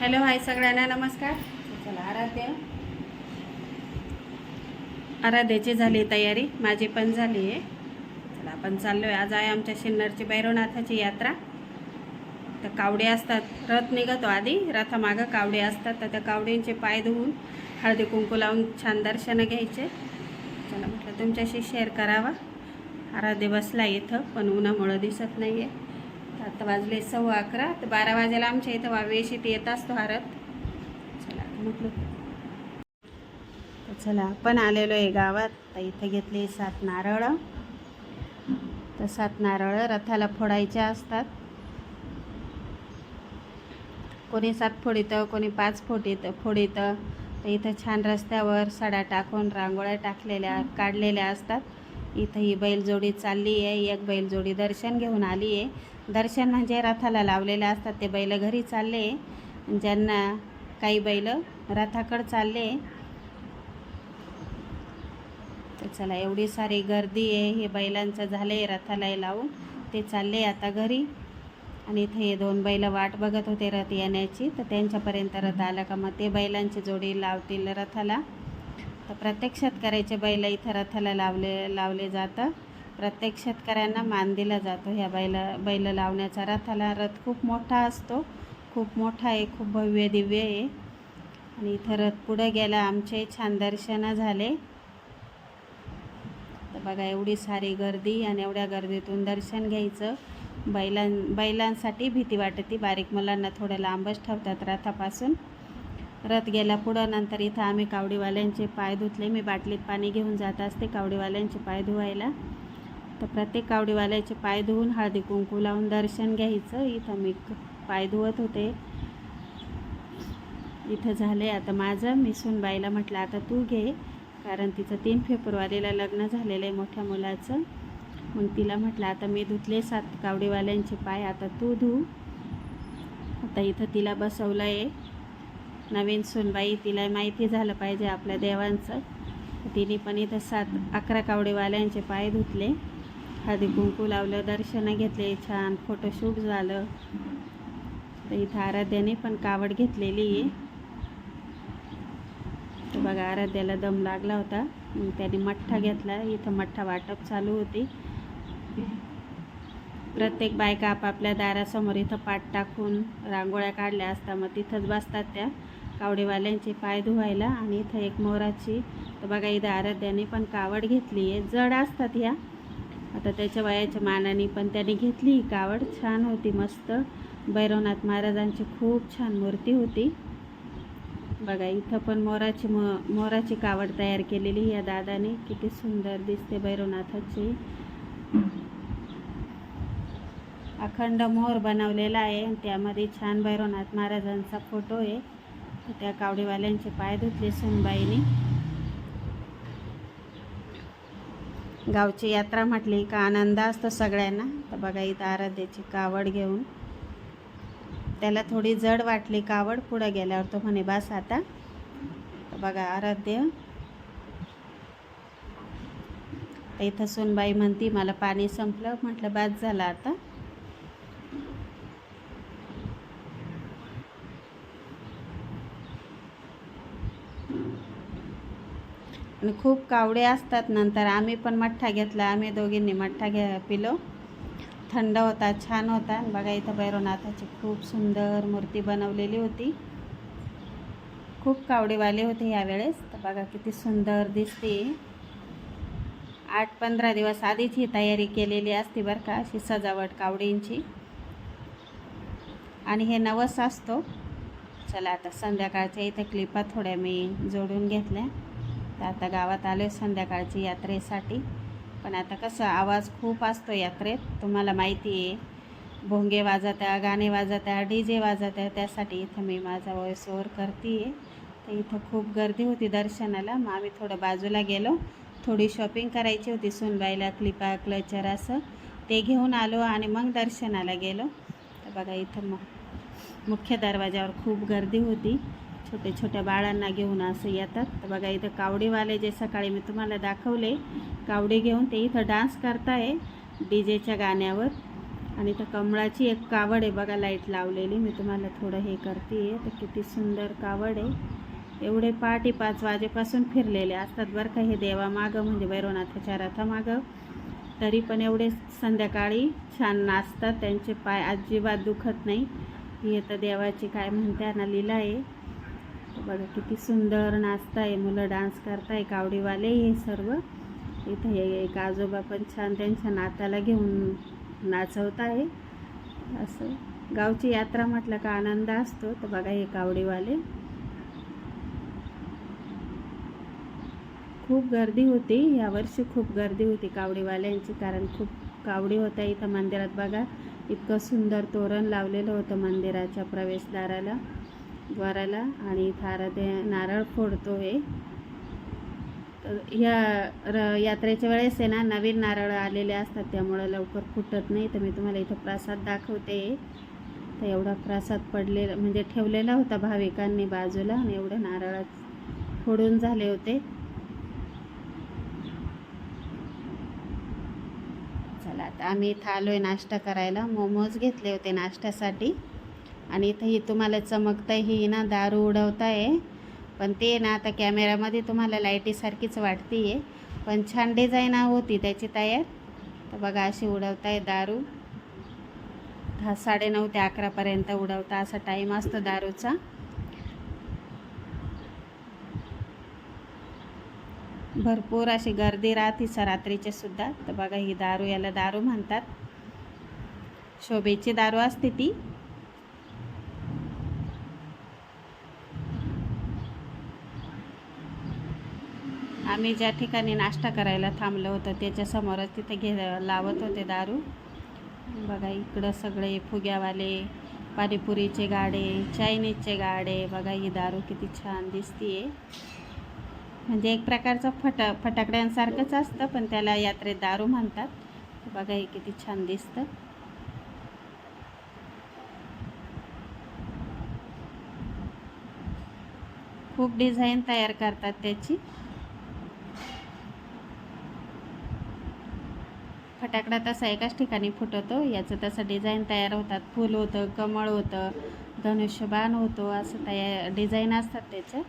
Hello hi सगळ्यांना नमस्कार. चला आराध्य. आराध्याची झाली तयारी माझी पण झाली आहे. चला आपण चाललो आहे आज आहे आमच्या शिन्नरची भैरवनाथाची यात्रा. तर कावडे असतात रथ निघतो आधी. रथामागं कावडे असतात तर त्या कावडींचे पाय धुवून हळदी कुंकू लावून छान दर्शनं घ्यायचे. चला म्हटलं तुमच्याशी शेअर करावा. आराध्य बसला इथं पण उन्हामुळं दिसत नाही आहे आता वाजले सव्वा अकरा. तर बारा वाजेला आमच्या इथं वावेशीत येत असतो हरत चला म्हटलं. तर चला आपण आलेलो आहे गावात. तर इथं घेतले सात नारळ. तर सात नारळ रथाला फोडायच्या असतात. कोणी सात फोडीतं कोणी पाच फोडीतं फोडीतं तर इथं छान रस्त्यावर सडा टाकून रांगोळ्या टाकलेल्या काढलेल्या असतात. इथं ही बैलजोडी चालली आहे. एक बैलजोडी दर्शन घेऊन आली आहे. दर्शन म्हणजे रथाला लावलेले असतात. ते बैल घरी चालले. ज्यांना काही बैल रथाकडं चालले तर चला एवढी सारी गर्दी आहे. हे बैलांचं झालं आहे रथाला लावून. ते चालले आता घरी. आणि इथे हे दोन बैल वाट बघत होते रथ येण्याची. तर त्यांच्यापर्यंत रथ आला का मग ते बैलांची जोडी लावतील रथाला. तर प्रत्येक शेतकऱ्याचे बैल इथं रथाला लावले लावले जातं प्रत्येक शेतकऱ्यांना मान दिला जातो. ह्या बैला बैल लावण्याचा रथाला रथ खूप मोठा असतो. खूप मोठा आहे खूप भव्य दिव्य आहे. आणि इथं रथ पुढं गेला आमचे छान दर्शनं झाले. तर बघा एवढी सारी गर्दी आणि एवढ्या गर्दीतून दर्शन घ्यायचं. बैलां बैलांसाठी भीती वाटते. बारीक मुलांना थोडं लांबच ठेवतात रथापासून. रथ गेला पुढं नंतर इथं आम्ही कावडीवाल्यांचे पाय धुतले. मी बाटलीत पाणी घेऊन जात असते कावडीवाल्यांचे पाय धुवायला. तर प्रत्येक कावडीवाल्याचे पाय धुवून हळदी कुंकू लावून दर्शन घ्यायचं. इथं मी पाय धुवत होते. इथं झाले आता माझं. मी सुनबाईला म्हटलं आता तू घे. कारण तिचं तीन फेब्रुवारीला लग्न झालेलं आहे मोठ्या मुलाचं. मग तिला म्हटलं आता मी धुतले सात कावडीवाल्यांचे पाय आता तू धू. आता इथं तिला बसवलं आहे नवीन सुनबाई तिला माहिती झालं पाहिजे आपल्या देवांचं. तिने पण इथं सात अकरा कावडीवाल्यांचे पाय धुतले. हळदी कुंकू लावलं दर्शनं घेतले छान फोटोशूट झालं. तर इथं आराध्याने पण कावड घेतलेली आहे. तर बघा आराध्याला दम लागला होता. मग त्याने मठ्ठा घेतला. इथं मठ्ठा वाटप चालू होती. प्रत्येक बायका आपापल्या दारासमोर इथं पाट टाकून रांगोळ्या काढल्या असता. मग तिथंच बसतात त्या कावडीवाल्यांचे पाय धुवायला आणि इथं एक मोराची. तर बघा इथं आराध्याने पण कावड घेतली आहे. जड असतात ह्या. आता त्याच्या वयाच्या मानाने पण त्याने घेतली ही कावड. छान होती मस्त. भैरवनाथ महाराजांची खूप छान मूर्ती होती. बघा इथं पण मोराची म मोराची कावड तयार केलेली या दादाने. किती सुंदर दिसते भैरवनाथाची. अखंड मोर बनवलेला आहे त्यामध्ये छान भैरवनाथ महाराजांचा फोटो आहे. त्या कावडीवाल्यांचे पाय धुतले सुनबाईने. गावची यात्रा म्हटली का आनंद असतो सगळ्यांना. तर बघा इथं आराध्याची कावड घेऊन त्याला थोडी जड वाटली कावड पुढं गेल्यावर तो म्हणे बास आता. बघा आराध्य. इथं सुनबाई म्हणती मला पाणी संपलं. म्हटलं बाद झालं आता. आणि खूप कावडे असतात नंतर. आम्ही पण मठ्ठा घेतला. आम्ही दोघींनी मठ्ठा घ्या पिलो. थंड होता छान होता. आणि बघा इथं भैरवनाथाची खूप सुंदर मूर्ती बनवलेली होती. खूप कावडेवाले होते यावेळेस. तर बघा किती सुंदर दिसते. आठ पंधरा दिवस आधीच ही तयारी केलेली असते बरं का अशी सजावट कावडींची. आणि हे नवस असतो. चला आता संध्याकाळच्या इथं क्लिपा थोड्या मी जोडून घेतल्या. तर आता गावात आलो आहे संध्याकाळची यात्रेसाठी. पण आता कसं आवाज खूप असतो यात्रेत. तुम्हाला माहिती आहे भोंगे वाजत आहे गाणे वाजत आहे डी जे वाजत आहे त्यासाठी इथं मी माझा वॉइस ओव्हर करते आहे तर इथं खूप गर्दी होती दर्शनाला. मग आम्ही थोडं बाजूला गेलो. थोडी शॉपिंग करायची होती सुनबाईला क्लिपा क्लचर असं. ते घेऊन आलो आणि मग दर्शनाला गेलो. तर बघा इथं मग मुख्य दरवाजावर खूप गर्दी होती. छोटे छोट्या बाळांना घेऊन असं येतात. तर बघा इथं कावडीवाले जे सकाळी मी तुम्हाला दाखवले कावडी घेऊन ते इथं डान्स करताय डी जेच्या गाण्यावर. आणि तर कमळाची एक कावड आहे बघा लाइट लावलेली. मी तुम्हाला थोडं हे करते आहे तर किती सुंदर कावड आहे. एवढे पहाटे पाच वाजेपासून फिरलेले असतात बरं का हे देवामागं म्हणजे भैरवनाथाच्या रथामागं. तरी पण एवढे संध्याकाळी छान नाचतात. त्यांचे पाय अजिबात दुखत नाही. ही तर देवाची काय म्हणते ना लिला आहे. बघा किती सुंदर नाचताय मुलं डान्स करताय कावडीवाले हे सर्व. इथं हे एक आजोबा पण छान त्यांच्या नाताला घेऊन नाचवत आहे असं. गावची यात्रा म्हटलं का आनंद असतो तर बघा हे कावडीवाले. खूप गर्दी होती. यावर्षी खूप गर्दी होती कावडीवाल्यांची कारण खूप कावडी होत्या इथं मंदिरात. बघा इतकं सुंदर तोरण लावलेलं होतं मंदिराच्या प्रवेशद्वाराला. द्वाराला आणि इथं ते नारळ फोडतो हे. तर ह्या र यात्रेच्या वेळेस आहे ना नवीन नारळ आलेले असतात त्यामुळं लवकर फुटत नाही. तर मी तुम्हाला इथं प्रसाद दाखवते. तर एवढा प्रसाद पडलेला म्हणजे ठेवलेला होता भाविकांनी बाजूला आणि एवढे नारळ फोडून झाले होते. चला आता आम्ही इथं आलो आहे नाश्ता करायला. मोमोज घेतले होते नाश्त्यासाठी. आणि इथं ही तुम्हाला चमकतं ही ना दारू उडवताय. पण ते ना आता कॅमेऱ्यामध्ये तुम्हाला लाईटीसारखीच वाटते आहे पण छान डिझाईन होती त्याची तयार. तर बघा अशी उडवताय दारू. दहा साडेनऊ ते अकरापर्यंत उडवता असा टाईम असतो दारूचा. भरपूर अशी गर्दी राहते सर रात्रीचे सुद्धा. तर बघा ही दारू याला दारू म्हणतात. शोभेची दारू असते ती. आम्ही ज्या ठिकाणी नाश्ता करायला थांबलं होतं त्याच्यासमोरच तिथे घे लावत होते दारू. बघा इकडं सगळे फुग्यावाले पाणीपुरीचे गाडे चायनीजचे गाडे. बघा ही दारू किती छान दिसतीये. म्हणजे एक प्रकारचं फट फटाकड्यांसारखंच असतं पण त्याला यात्रेत दारू म्हणतात. बघा हे किती छान दिसतं. खूप डिझाईन तयार करतात त्याची. फटाकडा तसा एकाच ठिकाणी फुटवतो याचं तसं डिझाईन तयार होतात. फूल होतं कमळ होतं धनुष्यबाण होतो असं तया डिझाईन असतात त्याचं.